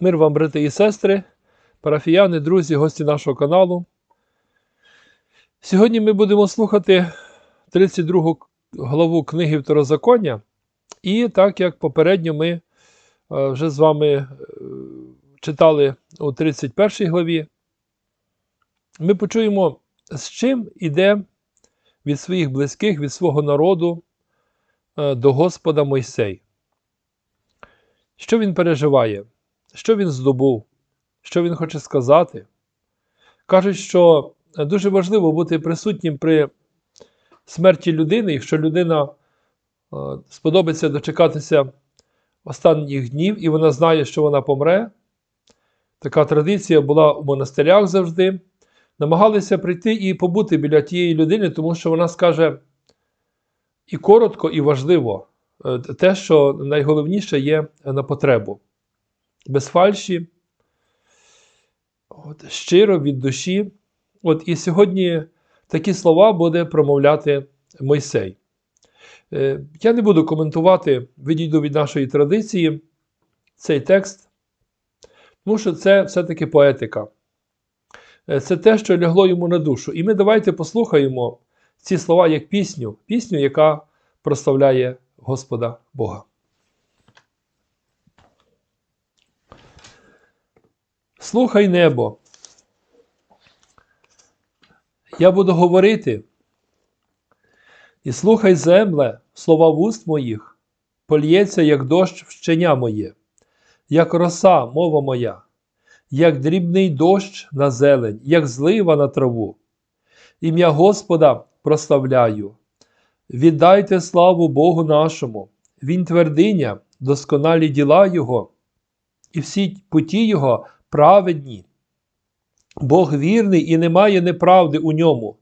Мир вам, брати і сестри, парафіяни, друзі, гості нашого каналу. Сьогодні ми будемо слухати 32 главу книги Второзаконня. І так як попередньо ми е, вже з вами е, читали у 31 главі, ми почуємо, з чим іде від своїх близьких, від свого народу е, до Господа Мойсей. Що він переживає? Що він здобув, що він хоче сказати. Кажуть, що дуже важливо бути присутнім при смерті людини, якщо людина е, сподобається дочекатися останніх днів, і вона знає, що вона помре. Така традиція була у монастирях завжди. Намагалися прийти і побути біля тієї людини, тому що вона скаже і коротко, і важливо е, те, що найголовніше є на потребу без фальші, от, щиро від душі. От І сьогодні такі слова буде промовляти Мойсей. Е, Я не буду коментувати, відійду від нашої традиції цей текст, тому що це все-таки поетика. Е, Це те, що лягло йому на душу. І ми давайте послухаємо ці слова як пісню, пісню, яка прославляє Господа Бога. Слухай небо. Я буду говорити. І слухай земле, слова вуст моїх, польється, як дощ вщення моє, як роса, мова моя, як дрібний дощ на зелень, як злива на траву. Ім'я Господа прославляю. Віддайте славу Богу нашому, Він твердиня, досконалі діла Його, і всі путі Його праведні. Бог вірний і немає неправди у ньому.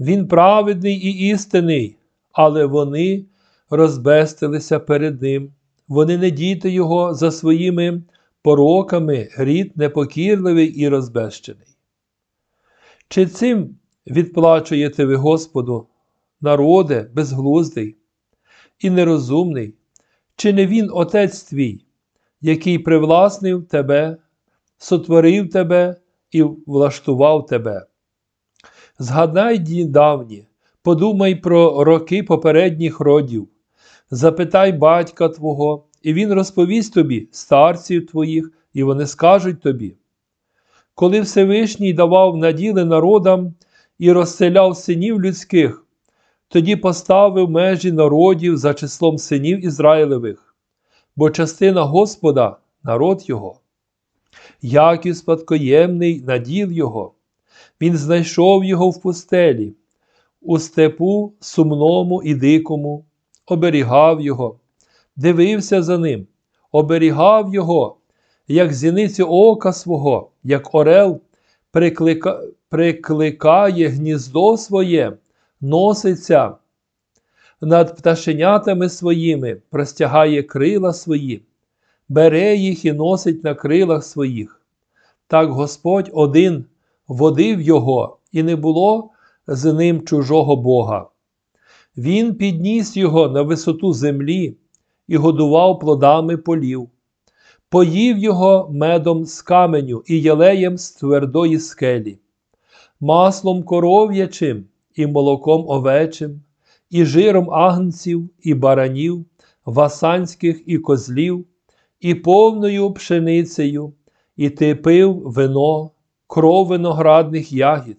Він праведний і істинний, але вони розбестилися перед Ним. Вони не діти Його за своїми пороками, грід непокірливий і розбещений. Чи цим відплачуєте ви Господу, народе безглуздий і нерозумний, чи не Він Отець твій, який привласнив тебе сотворив тебе і влаштував тебе. Згадай дні давні, подумай про роки попередніх родів, запитай батька Твого, і він розповість тобі, старців твоїх, і вони скажуть тобі. Коли Всевишній давав наділи народам і розселяв синів людських, тоді поставив межі народів за числом синів Ізраїлевих, бо частина Господа народ Його. Яків спадкоємний наділ його. Він знайшов його в пустелі, у степу сумному і дикому, оберігав його, дивився за ним, оберігав його, як зіницю ока свого, як орел приклика... прикликає гніздо своє, носиться над пташенятами своїми, простягає крила свої бере їх і носить на крилах своїх. Так Господь один водив його, і не було з ним чужого Бога. Він підніс його на висоту землі і годував плодами полів, поїв його медом з каменю і єлеєм з твердої скелі, маслом коров'ячим і молоком овечим, і жиром агнців і баранів, васанських і козлів і повною пшеницею, і ти пив вино, кров виноградних ягід,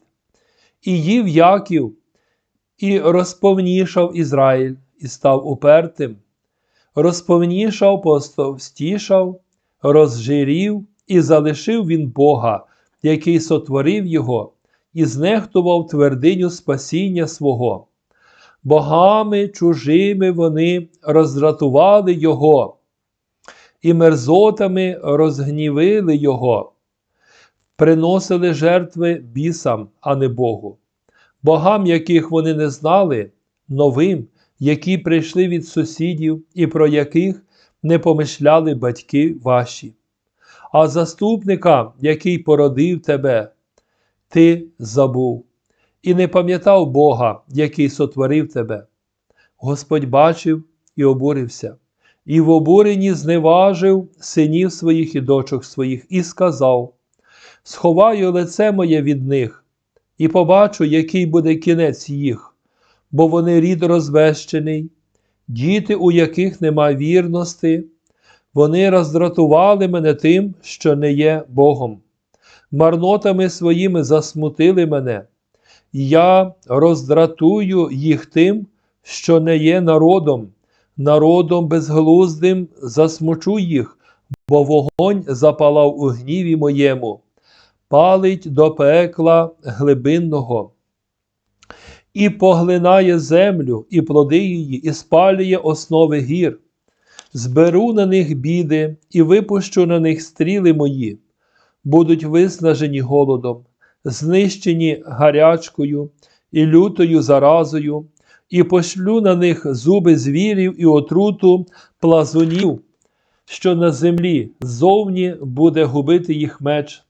і їв Яків, і розповнішав Ізраїль, і став упертим, розповнішав, постовстішав, розжирів, і залишив він Бога, який сотворив його, і знехтував твердиню спасіння свого. Богами чужими вони роздратували Його і мерзотами розгнівили його, приносили жертви бісам, а не Богу, богам, яких вони не знали, новим, які прийшли від сусідів і про яких не помишляли батьки ваші. А заступника, який породив тебе, ти забув і не пам'ятав Бога, який сотворив тебе. Господь бачив і обурився і в обуренні зневажив синів своїх і дочок своїх, і сказав: Сховаю лице моє від них, і побачу, який буде кінець їх, бо вони рід розвещений, діти, у яких нема вірності, вони роздратували мене тим, що не є Богом. Марнотами своїми засмутили мене, я роздратую їх тим, що не є народом, народом безглуздим засмучу їх, бо вогонь запалав у гніві моєму, палить до пекла глибинного, і поглинає землю, і плоди її, і спалює основи гір. Зберу на них біди і випущу на них стріли мої, будуть виснажені голодом, знищені гарячкою і лютою заразою, і пошлю на них зуби звірів і отруту плазунів, що на землі ззовні буде губити їх меч,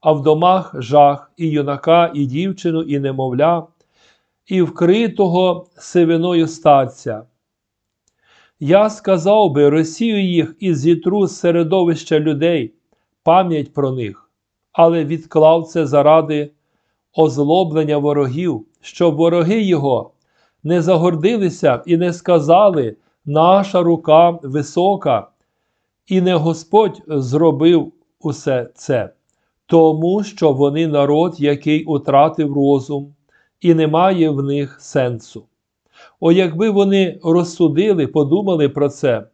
а в домах жах і юнака, і дівчину, і немовля, і вкритого сивиною старця. Я сказав би, розсію їх і зітру з середовища людей, пам'ять про них, але відклав це заради озлоблення ворогів, щоб вороги його не загордилися і не сказали, наша рука висока, і не Господь зробив усе це, тому що вони народ, який утратив розум, і немає в них сенсу. О, якби вони розсудили, подумали про це,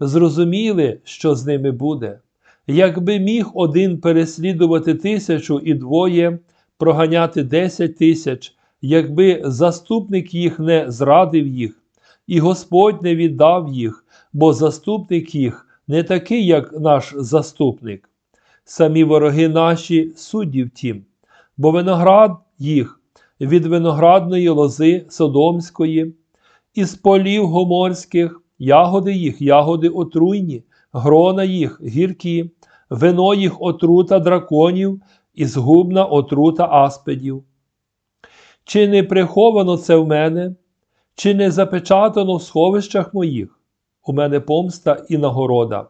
зрозуміли, що з ними буде, якби міг один переслідувати тисячу і двоє проганяти десять тисяч, якби заступник їх не зрадив їх, і Господь не віддав їх, бо заступник їх не такий, як наш заступник. Самі вороги наші судді втім, бо виноград їх від виноградної лози Содомської, із полів гоморських, ягоди їх, ягоди отруйні, грона їх гіркі, вино їх отрута драконів і згубна отрута аспидів. Чи не приховано це в мене, чи не запечатано в сховищах моїх? У мене помста і нагорода.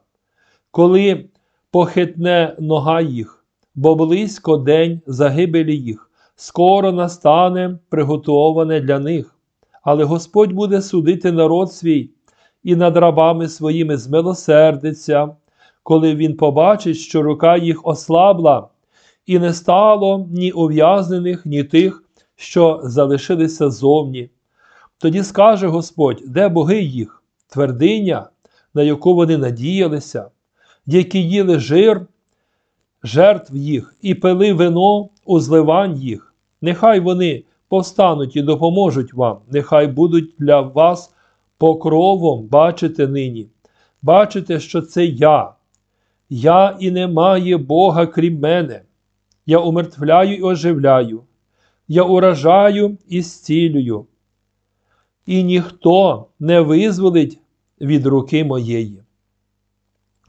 Коли похитне нога їх, бо близько день загибелі їх, скоро настане приготоване для них. Але Господь буде судити народ свій і над рабами своїми змилосердиться, коли Він побачить, що рука їх ослабла, і не стало ні ув'язнених, ні тих, що залишилися зовні. Тоді скаже Господь, де боги їх, твердиня, на яку вони надіялися, які їли жир, жертв їх і пили вино у зливань їх. Нехай вони повстануть і допоможуть вам, нехай будуть для вас покровом бачите нині. Бачите, що це я. Я і немає Бога крім мене. Я умертвляю і оживляю, я уражаю і зцілюю. І ніхто не визволить від руки моєї.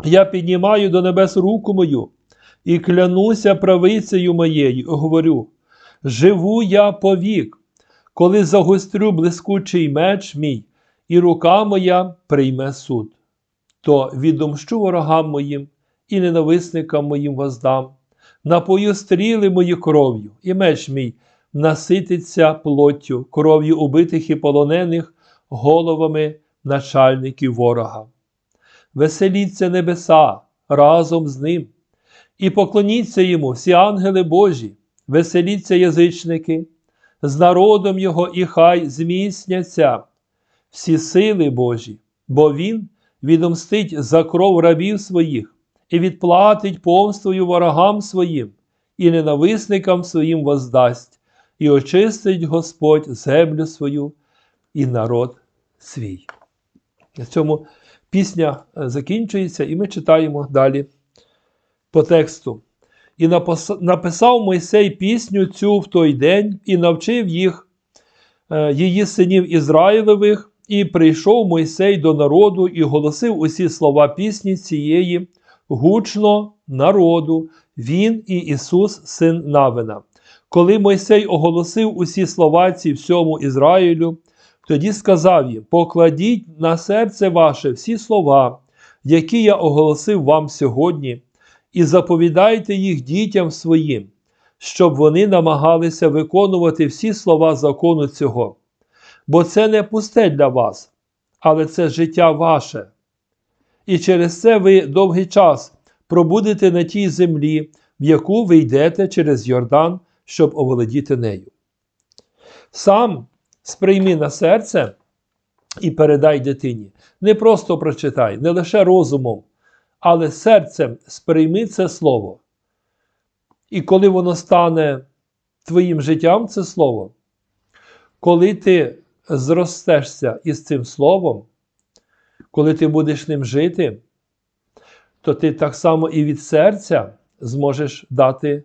Я піднімаю до небес руку мою і клянуся правицею моєю, говорю: живу я повік, коли загострю блискучий меч мій, і рука моя прийме суд, то відомщу ворогам моїм і ненависникам моїм воздам, напою стріли мої кров'ю, і меч мій насититься плоттю, кров'ю убитих і полонених головами начальників ворога. Веселіться небеса разом з ним, і поклоніться йому всі ангели Божі, веселіться язичники, з народом Його і хай зміцняться всі сили Божі, бо Він відомстить за кров рабів своїх і відплатить помствою ворогам своїм, і ненависникам своїм воздасть, і очистить Господь землю свою і народ свій. На цьому пісня е, закінчується, і ми читаємо далі по тексту. І написав Мойсей пісню цю в той день і навчив їх, е, її синів Ізраїлевих, і прийшов Мойсей до народу і голосив усі слова пісні цієї гучно народу, він і Ісус, син Навина. Коли Мойсей оголосив усі слова ці всьому Ізраїлю, Тоді сказав їм: покладіть на серце ваше всі слова, які я оголосив вам сьогодні, і заповідайте їх дітям своїм, щоб вони намагалися виконувати всі слова закону цього. Бо це не пусте для вас, але це життя ваше. І через це ви довгий час пробудете на тій землі, в яку ви йдете через Йордан, щоб оволодіти нею. Сам сприйми на серце і передай дитині. Не просто прочитай, не лише розумом, але серцем сприйми це слово. І коли воно стане твоїм життям, це слово, коли ти зростешся із цим словом, коли ти будеш ним жити, то ти так само і від серця зможеш дати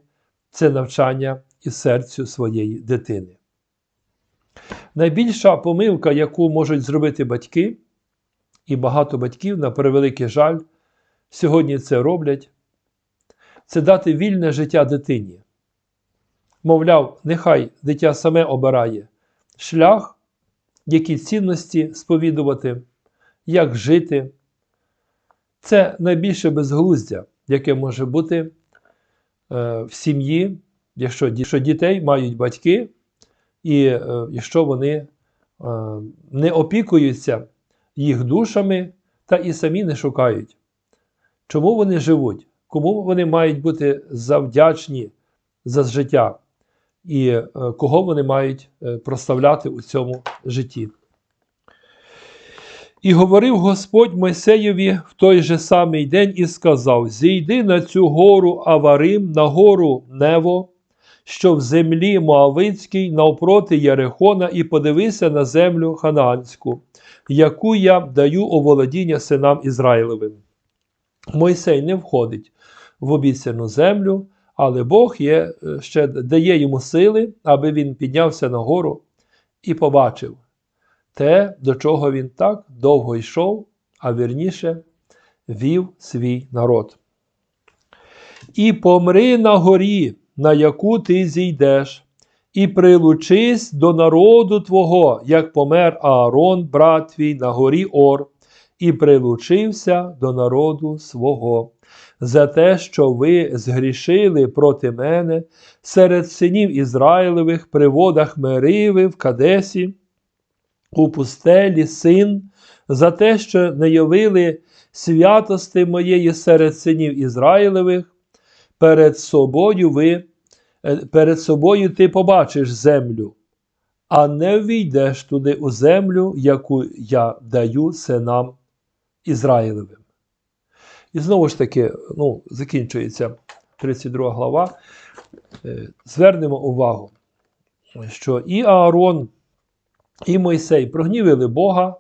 це навчання і серцю своєї дитини. Найбільша помилка, яку можуть зробити батьки, і багато батьків, на превеликий жаль, сьогодні це роблять, це дати вільне життя дитині. Мовляв, нехай дитя саме обирає шлях, які цінності сповідувати, як жити. Це найбільше безглуздя, яке може бути е, в сім'ї, якщо, дітей мають батьки, і е, якщо вони е, не опікуються їх душами та і самі не шукають, чому вони живуть, кому вони мають бути завдячні за життя, і е, кого вони мають е, прославляти у цьому житті. І говорив Господь Мойсеєві в той же самий день і сказав: Зійди на цю гору Аварим, на гору Нево, що в землі Моавицькій навпроти Ярехона, і подивися на землю Ханаанську, яку я даю у володіння синам Ізраїлевим. Мойсей не входить в обіцяну землю, але Бог є, е, ще дає йому сили, аби він піднявся на гору і побачив те, до чого він так довго йшов, а вірніше вів свій народ. І помри на горі, на яку ти зійдеш, і прилучись до народу Твого, як помер Аарон, брат твій, на горі Ор, і прилучився до народу свого. За те, що ви згрішили проти мене серед синів Ізраїлевих при водах Мериви в Кадесі, у пустелі син, за те, що не явили святости моєї серед синів Ізраїлевих, перед собою ви, е, перед собою ти побачиш землю, а не війдеш туди у землю, яку я даю синам Ізраїлевим. І знову ж таки, ну, закінчується 32 глава. Е, звернемо увагу, що і Аарон, і Мойсей прогнівили Бога,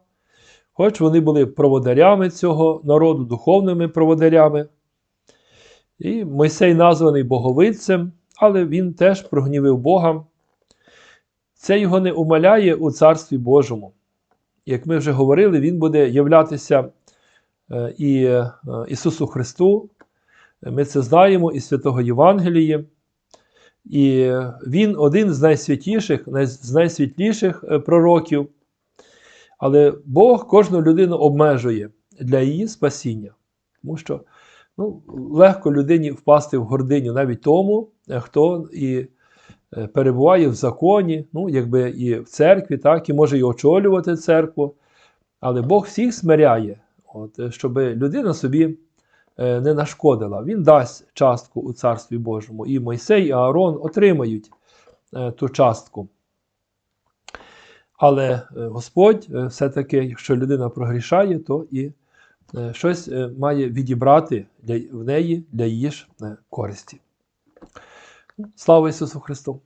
хоч вони були проводарями цього народу, духовними проводарями. І Мойсей названий боговицем, але він теж прогнівив Бога. Це його не умаляє у Царстві Божому. Як ми вже говорили, він буде являтися е, і е, Ісусу Христу. Ми це знаємо із Святого Євангелія. І він один з найсвятіших, з найсвітліших е, пророків. Але Бог кожну людину обмежує для її спасіння. Тому що ну, легко людині впасти в гординю навіть тому, е, хто і е, перебуває в законі, ну, якби і в церкві, так, і може і очолювати церкву. Але Бог всіх смиряє, от, щоб людина собі Е, не нашкодила. Він дасть частку у Царстві Божому. І Мойсей, і Аарон отримають е, ту частку. Але е, Господь все-таки, якщо людина прогрішає, то і щось має відібрати в неї для її ж користі. Слава Ісусу Христу!